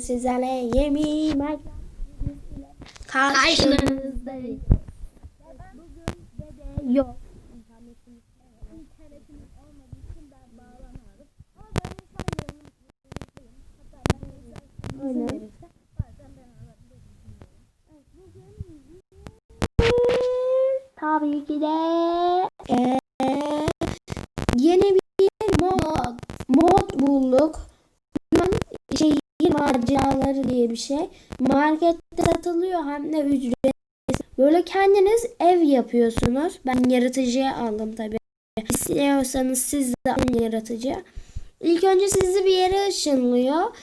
sizlerle karşınızdayız. Bugün dede yok. Alabilirim. Evet, bugün tabii ki de eee, yeni bir mod mod bulduk. Maceraları diye bir şey. Markette satılıyor hem de ücretsiz. Böyle kendiniz ev yapıyorsunuz. Ben yaratıcıya aldım tabii. İstiyorsanız siz de alın yaratıcı. İlk önce sizi bir yere ışınlıyor.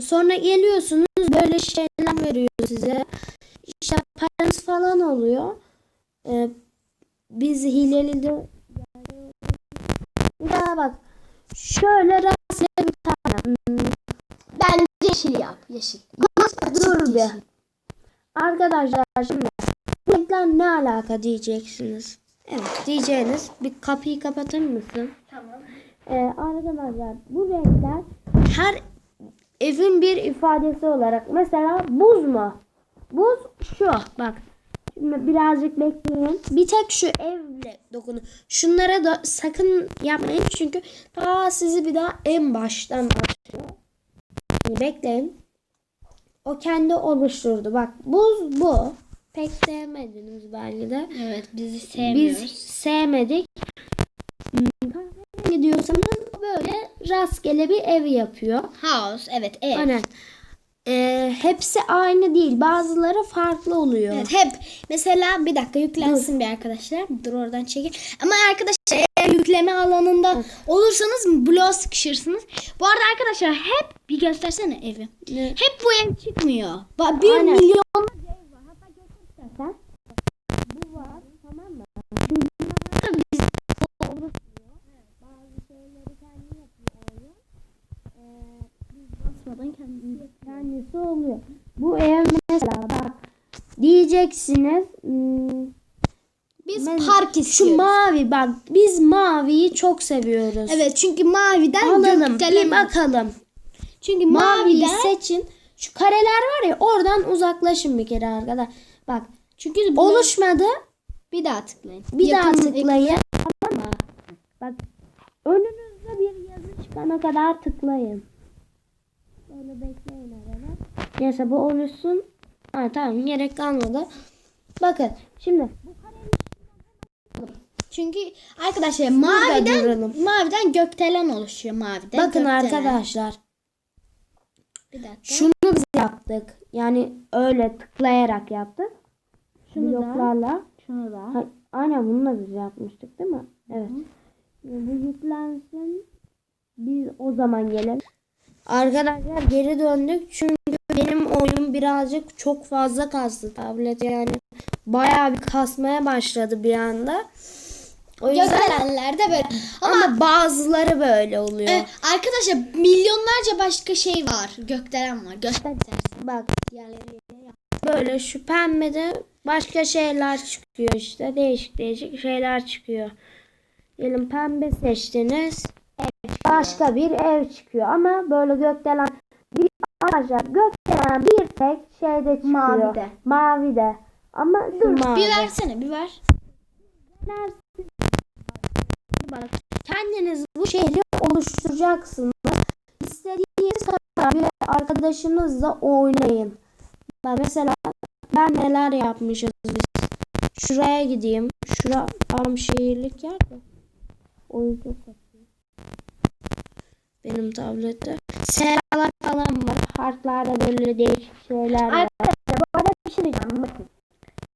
Sonra geliyorsunuz böyle şeyler veriyor size. İşte paranız falan oluyor. Ee, biz hileli de ya bak şöyle rastgele yeşil yap. Yeşil. Dur bir. Arkadaşlar şimdi bu renkler ne alaka diyeceksiniz. Evet diyeceğiniz bir kapıyı kapatır mısın? Tamam. Ee, arkadaşlar bu renkler her evin bir ifadesi olarak mesela buz mu? Buz şu bak. Şimdi birazcık bekleyin. Bir tek şu evle dokunu. Şunlara da sakın yapmayın çünkü daha sizi bir daha en baştan Şimdi bekleyin. O kendi oluşturdu. Bak buz bu. Pek sevmediniz belki de. Evet bizi Biz sevmiyoruz. sevmedik. Hmm, kahverengi diyorsanız böyle rastgele bir ev yapıyor. House evet ev. Aynen. Ee, hepsi aynı değil. Bazıları farklı oluyor. Evet hep mesela bir dakika yüklensin bir arkadaşlar. Dur oradan çekil. Ama arkadaşlar eğer yükleme alanında olursanız bloğa sıkışırsınız. Bu arada arkadaşlar hep bir göstersene evi. Ne? Hep bu ev çıkmıyor. Ba- Bir Aynen. milyon? Bu var. Tamam mı? Bazı şeyleri kendi yapıyor oyun. Ee, biz basmadan kendisi, kendisi oluyor. Bu ev mesela bak diyeceksiniz. hmm, biz ben- park Şu istiyoruz. mavi bak biz maviyi çok seviyoruz. evet çünkü maviden Alalım bir bakalım. Çünkü Maviyi maviden seçin. Şu kareler var ya oradan uzaklaşın bir kere arkadaşlar. Bak çünkü oluşmadı. bir daha tıklayın. Bir daha Yakın- tıklayın. Tamam mı? Bak önünüzde bir yazı çıkana kadar tıklayın. Böyle bekleyin arada. Neyse bu oluşsun. Ha, tamam gerek kalmadı. Bakın şimdi Çünkü arkadaşlar duralım. maviden maviden gökdelen oluşuyor maviden. bakın gökdelen. arkadaşlar Bir dakika. şunu biz yaptık. Yani öyle tıklayarak yaptık. Şunu da. Bloklarla. Şunu da. Ha, aynen bunu da biz yapmıştık değil mi? Evet. Şimdi Bu yüklensin. Biz o zaman gelelim. Arkadaşlar geri döndük çünkü benim oyun birazcık çok fazla kastı tablet yani bayağı bir kasmaya başladı bir anda. O yüzden Gökdelenler de böyle. Ama, ama bazıları böyle oluyor. e, arkadaşlar milyonlarca başka şey var. Gökdelen var. İstersen. Bak böyle şu pembede başka şeyler çıkıyor işte değişik değişik şeyler çıkıyor. Diyelim pembe seçtiniz. Başka bir ev çıkıyor ama böyle gökdelen bir arkadaşlar gökdelen bir tek şeyde çıkıyor. Mavide. Mavide. Ama dur mavi. Bir versene bir ver. Bak, kendiniz bu şehri oluşturacaksınız. İstediğiniz kadar bir arkadaşınızla oynayın. Bak mesela ben neler yapmışız biz. Şuraya gideyim. Şura tam şehirlik yer de. Oyun çok kasıyor. Benim tablette. Seralar falan var. Harflarda böyle değişik şeyler var. Arkadaşlar bu arada bir şey diyeceğim. Bakın.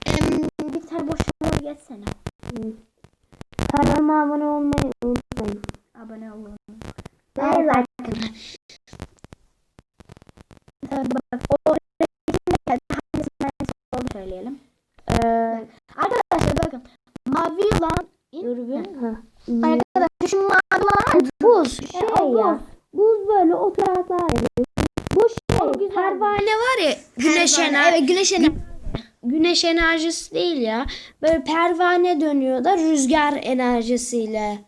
Em, bir tane boşluğa geçsene. Kanalıma abone olmayı unutmayın. Abone olun. Ve like. Tabii bak o hangisinin olduğunu söyleyelim. Ee, Arkadaşlar bakın mavi olan. Ha. arkadaşlar şu mavi olan Buz şey o buz. ya. Buz böyle oturaklar. Bu şey pervane var ya güneş Pervane, enerjisi. Evet güneş enerjisi. Güneş enerjisi değil ya. Böyle pervane dönüyor da rüzgar enerjisiyle.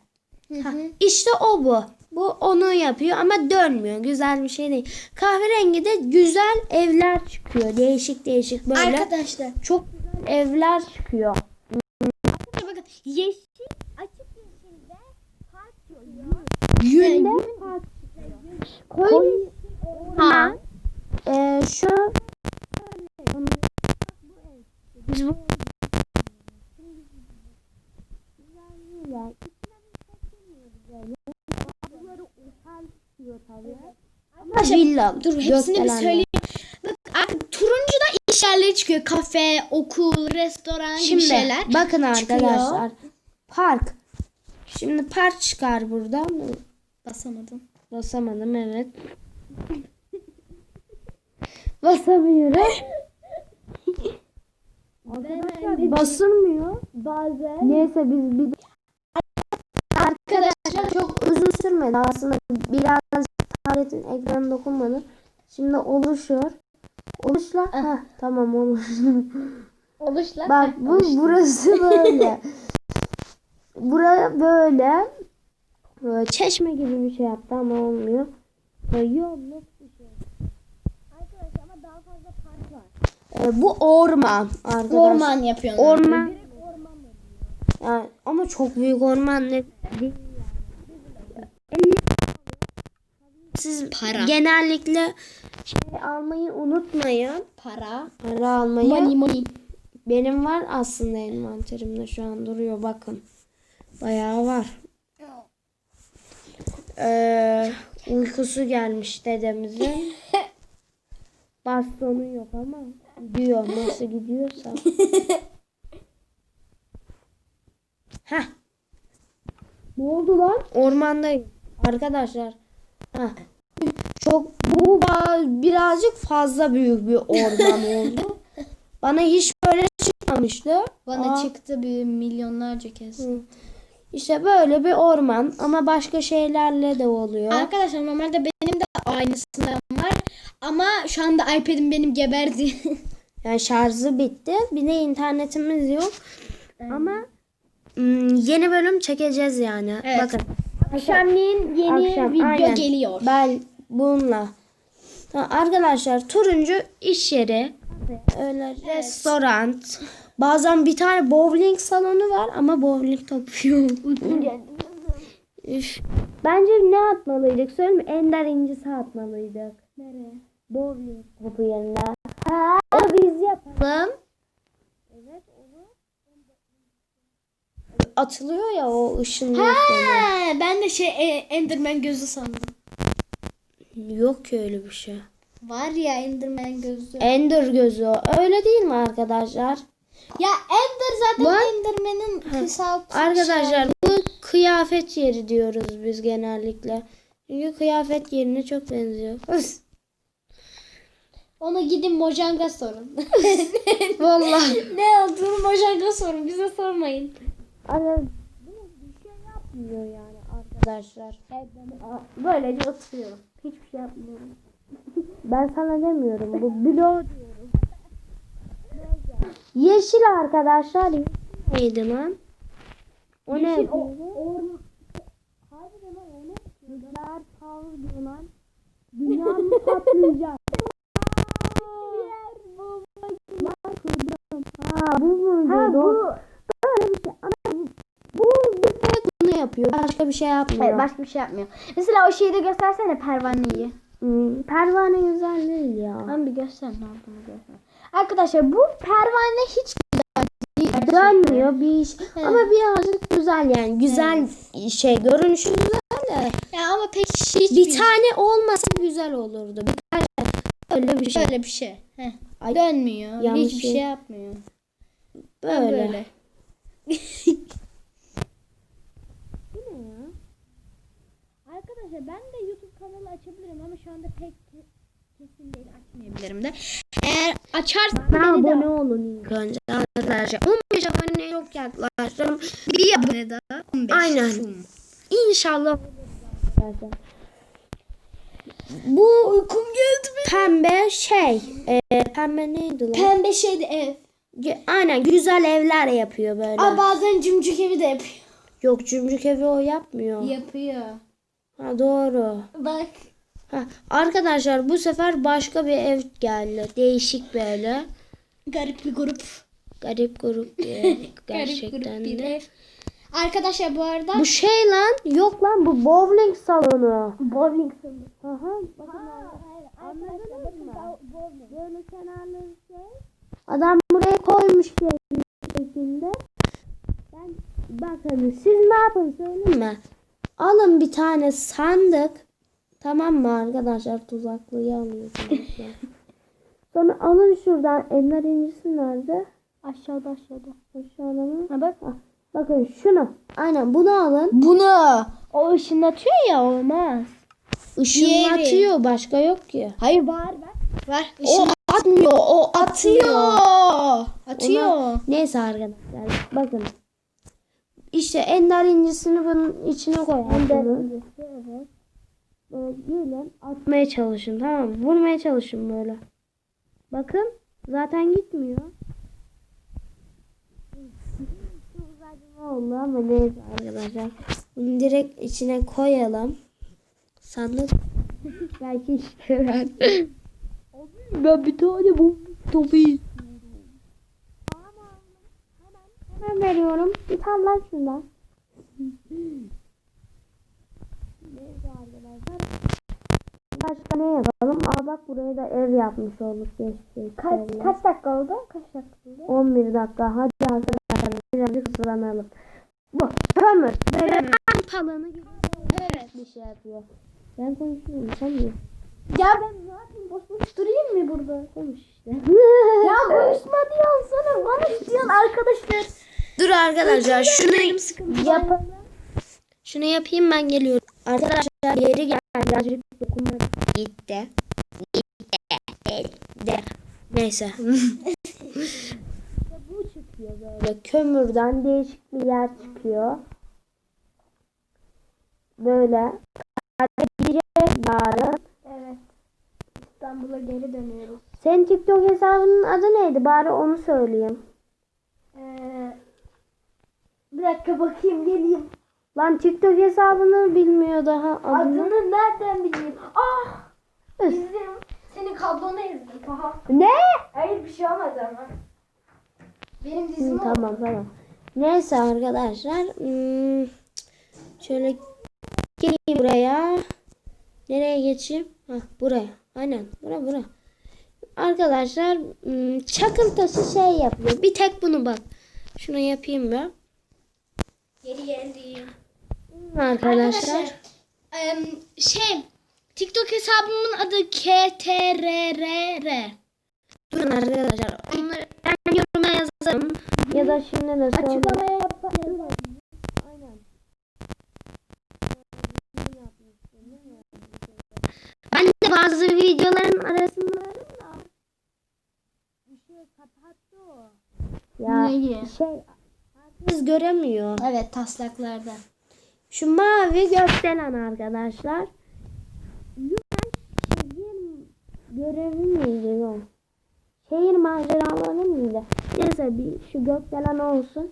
Ha, işte o bu. Bu onu yapıyor ama dönmüyor. Güzel bir şey değil. Kahverengi de güzel evler çıkıyor. Değişik değişik böyle. Arkadaşlar Çok güzel evler çıkıyor. bakın yeşil açık yeşilde park Yünde koyu orman. Ee, şu biz bu Ama villa. Dur hepsini bir söyleyeyim. Bak artık turuncu da iş yerleri çıkıyor. Kafe, okul, restoran gibi Şimdi şeyler. bakın çıkıyor. arkadaşlar. Park. Şimdi park çıkar buradan. Basamadım. Basamadım evet. Basamıyorum. Arkadaşlar basılmıyor. Bazen. Neyse biz bir Arkadaşlar çok uzun sürmedi aslında. Biraz tabletin ekranı dokunmadı. Şimdi oluşuyor. Oluşla. Heh, tamam oluştu. Oluşlar. Bak bu burası böyle. Bura böyle. Böyle çeşme gibi bir şey yaptı ama olmuyor. Yolluk bir şey. Arkadaşlar ama daha fazla park Ee, bu orman arkadaşlar. Orman yapıyorlar. Orman. Yani, ama çok büyük orman ne değil. Siz Para. genellikle şey almayı unutmayın. Para. Para almayı. Money money. Benim var aslında envanterimde şu an duruyor bakın. Bayağı var. Ee, uykusu gelmiş dedemizin. Bastonu yok ama gidiyor nasıl gidiyorsa. Heh. Ne oldu lan? Ormandayım. Arkadaşlar. Heh. Çok bu birazcık fazla büyük bir orman oldu. Bana hiç böyle çıkmamıştı. Bana Aa. çıktı bir milyonlarca kez. Hı. İşte böyle bir orman ama başka şeylerle de oluyor. Arkadaşlar normalde benim de aynısından var. Ama şu anda iPad'im benim geberdi. Yani şarjı bitti. Bir de internetimiz yok. Ama ım, yeni bölüm çekeceğiz yani. Evet. Bakın. Akşamleyin yeni Akşam, video aynen. geliyor. Ben bununla. Arkadaşlar turuncu iş yeri. Öyle restoran. Bazen bir tane bowling salonu var ama bowling topu yok. Bence ne atmalıydık söyleyeyim mi? Ender incisi atmalıydık. Nereye? Bowling topu yerine. O biz yapalım. Evet onu. Atılıyor ya o ışınlıyor. Ha, ben de şey e, Enderman gözü sandım. Yok ki öyle bir şey. Var ya Enderman gözü. Ender gözü. Öyle değil mi arkadaşlar? Ya Ender zaten Var. Enderman'ın kısaltı. Arkadaşlar bu kıyafet yeri diyoruz biz genellikle. Çünkü kıyafet yerine çok benziyor. Onu gidin Mojang'a sorun. Vallahi. ne olduğunu Mojang'a sorun. Bize sormayın. Bu bir şey yapmıyor yani arkadaşlar. Böylece oturuyorum. Hiçbir şey yapmıyorum. ben sana demiyorum. Bu bloğ diyorum. Yeşil arkadaşlar. Neydi lan? O ne? Yeşil, o- yapıyordu? Harbiden o ne? Nükleer power patlayacak? Lan kırdım. Ha bu bu. Böyle bir şey. Ama bu bir bunu yapıyor. Başka bir şey yapmıyor. Evet, başka bir şey yapmıyor. Mesela o şeyi de göstersene pervaneyi. Hmm, pervane güzel değil ya. Ben bir göster ne olduğunu göster. Arkadaşlar bu pervane hiç güzel değil. Dönmüyor bir iş. Ama birazcık güzel yani. Güzel şey. Görünüşü güzel de. Ya ama pek hiç Bir tane olmasa güzel olurdu. Bir tane öyle bir şey. Böyle bir şey. Heh. Ay, Dönmüyor. yanlış Hiçbir şey. şey yapmıyor. Böyle. Böyle. Arkadaşlar ben de YouTube kanalı açabilirim ama şu anda pek ke- kesin değil açmayabilirim de. Eğer açarsam Bana beni de abone olun ilk önce arkadaşlar. 15 abone çok yaklaştım. bir abone daha 15. Aynen. Şum. İnşallah. Bu Uykum geldi benim. pembe şey. E, pembe neydi lan? Pembe şeydi ev. Aynen güzel evler yapıyor böyle. Aa, bazen cimcik evi de yapıyor. Yok cümrük evi o yapmıyor. Yapıyor. Ha doğru. Bak. Ha, arkadaşlar bu sefer başka bir ev geldi. Değişik böyle. Garip bir grup. Garip grup bir ev. Garip Gerçekten grup bir de. ev. Arkadaşlar bu arada Bu şey lan. Yok lan bu bowling salonu. bowling salonu. Aha. Anladınız mı? Böyle kenarları şey. Adam bir şekilde. Ben bakın siz ne yapın söyleyeyim mi? Alın bir tane sandık. Tamam mı arkadaşlar tuzaklıyı alıyorsunuz. Sonra alın şuradan enler incisi nerede? Aşağıda aşağıda. Aşağıda mı? Ha bak. Ah, Bakın şunu. Aynen bunu alın. Bunu. O ışınlatıyor ya olmaz. Işınlatıyor. Başka yok ki. Hayır var var. Var. O atmıyor. O atıyor. atıyor. Ona- Neyse arkadaşlar bakın. İşte ender incisini bunun içine koyarsınız. Evet. Böyle gelin atmaya çalışın tamam mı? Vurmaya çalışın böyle. Bakın zaten gitmiyor. Oldu ama neyse arkadaşlar. Bunu direkt içine koyalım. Sandık belki işe ben bir tane bu topu Hemen veriyorum. Bir tane lan şundan. Başka ne yapalım? Aa bak buraya da ev yapmış olduk. Geçti. Kaç, kaç dakika oldu? Kaç dakika oldu? 11 dakika. Hadi arkadaşlar birazcık hızlanalım. Bu kömür. Böyle alanı gibi Evet. bir şey yapıyor. Ben konuşuyorum. Sen mi? Ya ben ne yapayım? Boş boş durayım mı burada? Konuş işte. ya konuşma diyorsun sana. Konuş diyorsun arkadaşlar. Dur arkadaşlar şunu yapalım. Şunu yapayım ben geliyorum. Arkadaşlar yeri geldi. Birazcık dokunmak gitti. Gitti. Gitti. Neyse. Bu çıkıyor böyle. Kömürden değişik bir yer çıkıyor. Böyle. Gidecek yarın. İstanbul'a geri dönüyoruz. Senin TikTok hesabının adı neydi? Bari onu söyleyeyim. Ee, bir dakika bakayım geleyim. Lan TikTok hesabını bilmiyor daha adını. Adını nereden bileyim? Ah! Bizim senin kablonu ezdik. Aha. Ne? Hayır bir şey olmaz ama. Benim Hı, dizim o. tamam tamam. Neyse arkadaşlar. hmm, şöyle geleyim buraya. Nereye geçeyim? Hah, buraya. Aynen. Bura bura. Arkadaşlar hmm, çakıl taşı şey yapıyor. Bir tek bunu bak. Şunu yapayım ben. Geri geldim. Arkadaşlar. em, şey TikTok hesabımın adı KTRRR. Durun arkadaşlar. Onları ben yoruma yazarım. Ya da şimdi de. Açıklamaya yaparım. Aynen. Ben de bazı videoların arasında bir şey kapattı o. Ya Neyi? şey herkes göremiyor. Evet taslaklarda. Şu mavi gösteren arkadaşlar. Lütfen şehir görevi miydi o? Şehir maceraları mıydı? Neyse bir şu gökdelen olsun.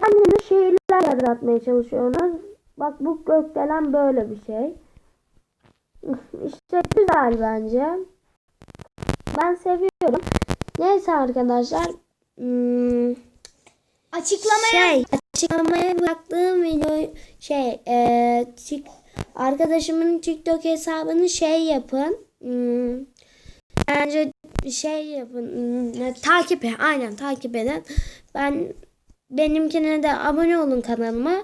Kendiniz şehirler yaratmaya çalışıyorsunuz. Bak bu gökdelen böyle bir şey. İşte güzel bence. Ben seviyorum. Neyse arkadaşlar. Hmm, Açıklamaya şey açıklamaya bıraktığım video şey e, tik, arkadaşımın TikTok hesabını şey yapın. Hmm, bence şey yapın. Hmm, takip et. Aynen takip edin. Ben benimkine de abone olun kanalıma.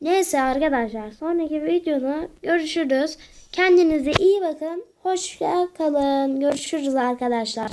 Neyse arkadaşlar sonraki videoda görüşürüz. Kendinize iyi bakın. Hoşça kalın. Görüşürüz arkadaşlar.